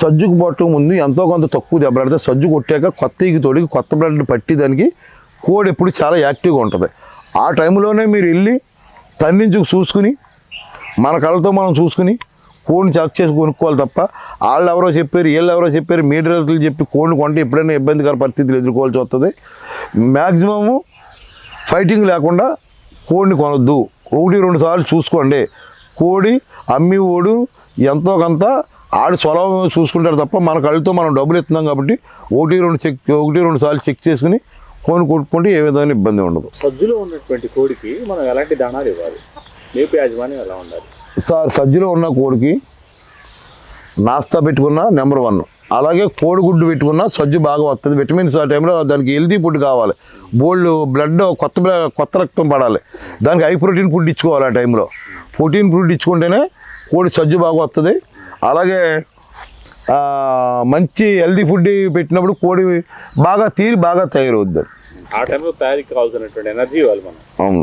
సజ్జుకు పట్టడం ముందు ఎంతో కొంత తక్కువ దెబ్బలాడితే సజ్జు కొట్టాక కొత్త ఈగి తోడికి కొత్త బ్లడ్ పట్టి దానికి కోడి ఎప్పుడు చాలా యాక్టివ్గా ఉంటుంది. ఆ టైంలోనే మీరు వెళ్ళి తన్నించుకు చూసుకుని మన కళ్ళతో మనం చూసుకుని కోడిని చెక్ చేసి కొనుక్కోవాలి తప్ప వాళ్ళు ఎవరో చెప్పారు వీళ్ళు ఎవరో చెప్పారు మీడియాలు చెప్పి కోడిని కొంటే ఎప్పుడైనా ఇబ్బందికర పరిస్థితులు ఎదుర్కోవాల్సి వస్తుంది. మ్యాక్సిమము ఫైటింగ్ లేకుండా కోడిని కొనొద్దు. ఒకటి రెండు సార్లు చూసుకోండి. కోడి అమ్మి ఓడు ఎంతో కొంత ఆడు స్వలభం చూసుకుంటారు తప్ప మన కళ్ళతో మనం డబ్బులు ఇస్తున్నాం కాబట్టి ఒకటి రెండు చెక్ ఒకటి రెండు సార్లు చెక్ చేసుకుని కోడిని కొట్టుకుంటే ఏ విధమైన ఇబ్బంది ఉండదు. సజ్జులో ఉన్నటువంటి కోడికి మనం ఎలాంటి దాణాలు ఇవ్వాలి? మేపు యాజమాన్యం ఎలా ఉండాలి? సార్ సజ్జలో ఉన్న కోడికి నాస్తా పెట్టుకున్న నెంబర్ వన్. అలాగే కోడిగుడ్డు పెట్టుకున్న సజ్జు బాగా వస్తుంది విటమిన్స్ ఆ టైంలో దానికి హెల్తీ ఫుడ్ కావాలి. బోల్డ్ బ్లడ్ కొత్త కొత్త రక్తం పడాలి. దానికి హై ప్రోటీన్ ఫుడ్ ఇచ్చుకోవాలి ఆ టైంలో. ప్రోటీన్ ఫుడ్ ఇచ్చుకుంటేనే కోడి సజ్జు బాగా వస్తుంది అలాగే మంచి హెల్తీ ఫుడ్ పెట్టినప్పుడు కోడి బాగా తీరి బాగా తయారవుద్ది. ఆ టైంలో తయారీకి కావాల్సినటువంటి ఎనర్జీ ఇవ్వాలి మనం. అవును.